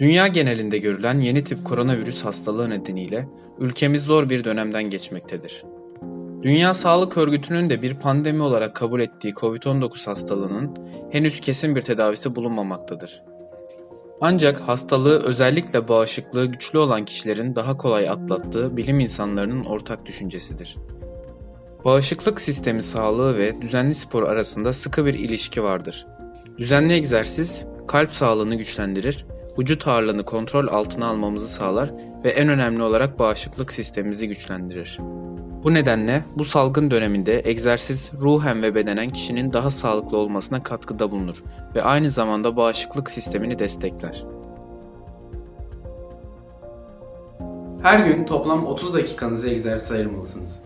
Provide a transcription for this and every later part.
Dünya genelinde görülen yeni tip koronavirüs hastalığı nedeniyle ülkemiz zor bir dönemden geçmektedir. Dünya Sağlık Örgütü'nün de bir pandemi olarak kabul ettiği COVID-19 hastalığının henüz kesin bir tedavisi bulunmamaktadır. Ancak hastalığı özellikle bağışıklığı güçlü olan kişilerin daha kolay atlattığı bilim insanlarının ortak düşüncesidir. Bağışıklık sistemi sağlığı ve düzenli spor arasında sıkı bir ilişki vardır. Düzenli egzersiz kalp sağlığını güçlendirir, vücut ağırlığını kontrol altına almamızı sağlar ve en önemli olarak bağışıklık sistemimizi güçlendirir. Bu nedenle bu salgın döneminde egzersiz ruhen ve bedenen kişinin daha sağlıklı olmasına katkıda bulunur ve aynı zamanda bağışıklık sistemini destekler. Her gün toplam 30 dakikanızı egzersize ayırmalısınız.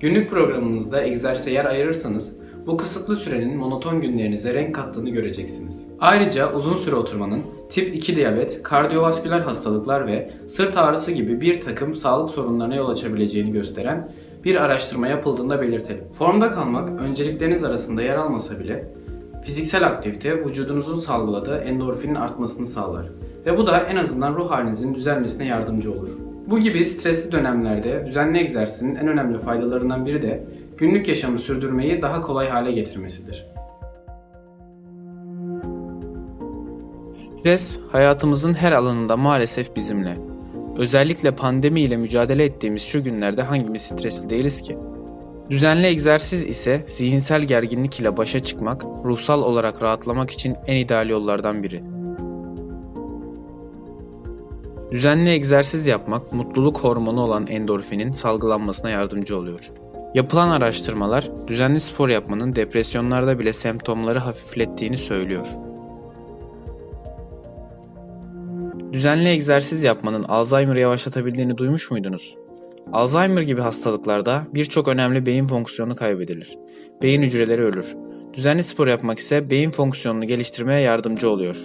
Günlük programınızda egzersize yer ayırırsanız bu kısıtlı sürenin monoton günlerinize renk kattığını göreceksiniz. Ayrıca uzun süre oturmanın tip 2 diyabet, kardiyovasküler hastalıklar ve sırt ağrısı gibi bir takım sağlık sorunlarına yol açabileceğini gösteren bir araştırma yapıldığında belirtelim. Formda kalmak öncelikleriniz arasında yer almasa bile fiziksel aktivite vücudunuzun salgıladığı endorfinin artmasını sağlar ve bu da en azından ruh halinizin düzelmesine yardımcı olur. Bu gibi stresli dönemlerde düzenli egzersizin en önemli faydalarından biri de günlük yaşamı sürdürmeyi daha kolay hale getirmesidir. Stres hayatımızın her alanında maalesef bizimle. Özellikle pandemi ile mücadele ettiğimiz şu günlerde hangimiz stresli değiliz ki? Düzenli egzersiz ise zihinsel gerginlik ile başa çıkmak, ruhsal olarak rahatlamak için en ideal yollardan biri. Düzenli egzersiz yapmak mutluluk hormonu olan endorfinin salgılanmasına yardımcı oluyor. Yapılan araştırmalar düzenli spor yapmanın depresyonlarda bile semptomları hafiflettiğini söylüyor. Düzenli egzersiz yapmanın Alzheimer'ı yavaşlatabildiğini duymuş muydunuz? Alzheimer gibi hastalıklarda birçok önemli beyin fonksiyonu kaybedilir. Beyin hücreleri ölür. Düzenli spor yapmak ise beyin fonksiyonunu geliştirmeye yardımcı oluyor.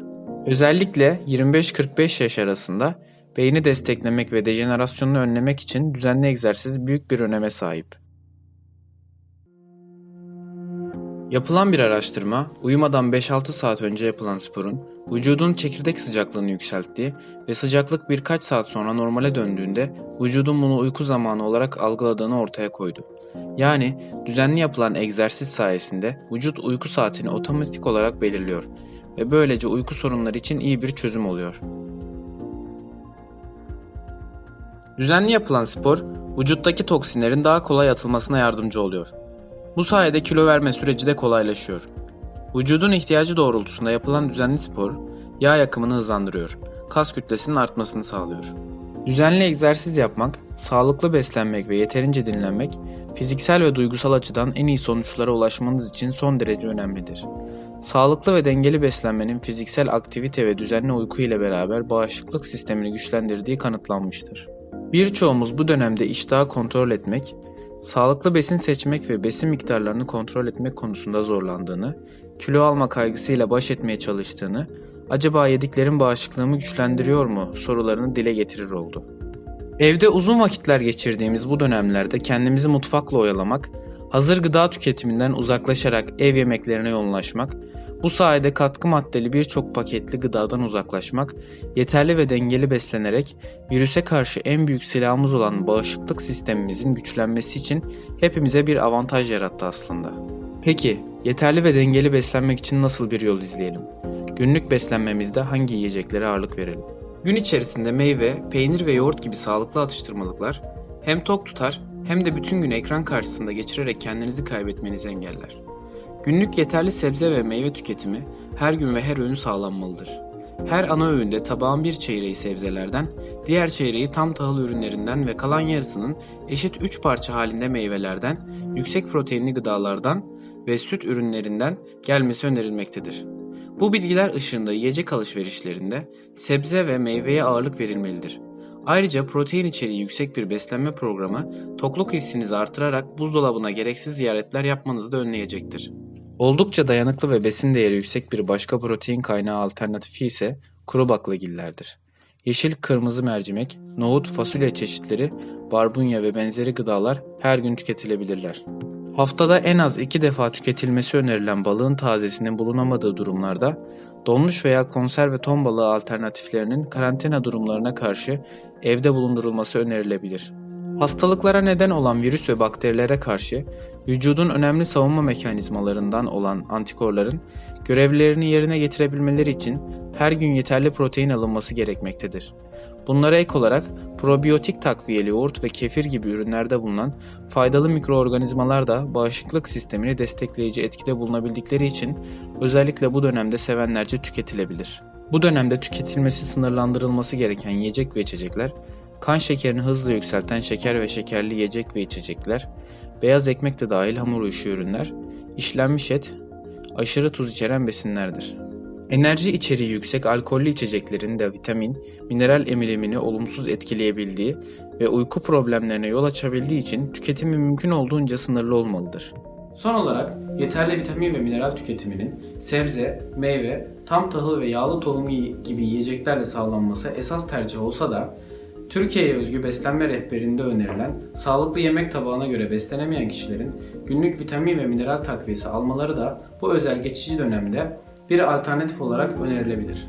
Özellikle 25-45 yaş arasında beyni desteklemek ve dejenerasyonunu önlemek için düzenli egzersiz büyük bir öneme sahip. Yapılan bir araştırma, uyumadan 5-6 saat önce yapılan sporun vücudun çekirdek sıcaklığını yükselttiği ve sıcaklık birkaç saat sonra normale döndüğünde vücudun bunu uyku zamanı olarak algıladığını ortaya koydu. Yani düzenli yapılan egzersiz sayesinde vücut uyku saatini otomatik olarak belirliyor ve böylece uyku sorunları için iyi bir çözüm oluyor. Düzenli yapılan spor, vücuttaki toksinlerin daha kolay atılmasına yardımcı oluyor. Bu sayede kilo verme süreci de kolaylaşıyor. Vücudun ihtiyacı doğrultusunda yapılan düzenli spor, yağ yakımını hızlandırıyor, kas kütlesinin artmasını sağlıyor. Düzenli egzersiz yapmak, sağlıklı beslenmek ve yeterince dinlenmek, fiziksel ve duygusal açıdan en iyi sonuçlara ulaşmanız için son derece önemlidir. Sağlıklı ve dengeli beslenmenin fiziksel aktivite ve düzenli uyku ile beraber bağışıklık sistemini güçlendirdiği kanıtlanmıştır. Birçoğumuz bu dönemde iştahı kontrol etmek, sağlıklı besin seçmek ve besin miktarlarını kontrol etmek konusunda zorlandığını, kilo alma kaygısıyla baş etmeye çalıştığını, acaba yediklerim bağışıklığımı güçlendiriyor mu sorularını dile getirir oldu. Evde uzun vakitler geçirdiğimiz bu dönemlerde kendimizi mutfakla oyalamak, hazır gıda tüketiminden uzaklaşarak ev yemeklerine yoğunlaşmak, bu sayede katkı maddeli birçok paketli gıdadan uzaklaşmak, yeterli ve dengeli beslenerek virüse karşı en büyük silahımız olan bağışıklık sistemimizin güçlenmesi için hepimize bir avantaj yarattı aslında. Peki, yeterli ve dengeli beslenmek için nasıl bir yol izleyelim? Günlük beslenmemizde hangi yiyeceklere ağırlık verelim? Gün içerisinde meyve, peynir ve yoğurt gibi sağlıklı atıştırmalıklar hem tok tutar hem de bütün gün ekran karşısında geçirerek kendinizi kaybetmenizi engeller. Günlük yeterli sebze ve meyve tüketimi her gün ve her öğün sağlanmalıdır. Her ana öğünde tabağın bir çeyreği sebzelerden, diğer çeyreği tam tahıl ürünlerinden ve kalan yarısının eşit 3 parça halinde meyvelerden, yüksek proteinli gıdalardan ve süt ürünlerinden gelmesi önerilmektedir. Bu bilgiler ışığında yiyecek alışverişlerinde sebze ve meyveye ağırlık verilmelidir. Ayrıca protein içeriği yüksek bir beslenme programı tokluk hissinizi artırarak buzdolabına gereksiz ziyaretler yapmanızı da önleyecektir. Oldukça dayanıklı ve besin değeri yüksek bir başka protein kaynağı alternatifi ise kuru baklagillerdir. Yeşil kırmızı mercimek, nohut, fasulye çeşitleri, barbunya ve benzeri gıdalar her gün tüketilebilirler. Haftada en az iki defa tüketilmesi önerilen balığın tazesinin bulunamadığı durumlarda Donmuş veya konserve ton balığı alternatiflerinin karantina durumlarına karşı evde bulundurulması önerilebilir. Hastalıklara neden olan virüs ve bakterilere karşı vücudun önemli savunma mekanizmalarından olan antikorların görevlerini yerine getirebilmeleri için her gün yeterli protein alınması gerekmektedir. Bunlara ek olarak probiyotik takviyeli yoğurt ve kefir gibi ürünlerde bulunan faydalı mikroorganizmalar da bağışıklık sistemini destekleyici etkide bulunabildikleri için özellikle bu dönemde sevenlerce tüketilebilir. Bu dönemde tüketilmesi sınırlandırılması gereken yiyecek ve içecekler, kan şekerini hızla yükselten şeker ve şekerli yiyecek ve içecekler, beyaz ekmek de dahil hamur işi ürünler, işlenmiş et, aşırı tuz içeren besinlerdir. Enerji içeriği yüksek alkollü içeceklerin de vitamin, mineral emilimini olumsuz etkileyebildiği ve uyku problemlerine yol açabildiği için tüketimi mümkün olduğunca sınırlı olmalıdır. Son olarak yeterli vitamin ve mineral tüketiminin sebze, meyve, tam tahıl ve yağlı tohum gibi yiyeceklerle sağlanması esas tercih olsa da Türkiye'ye özgü beslenme rehberinde önerilen sağlıklı yemek tabağına göre beslenemeyen kişilerin günlük vitamin ve mineral takviyesi almaları da bu özel geçici dönemde bir alternatif olarak önerilebilir.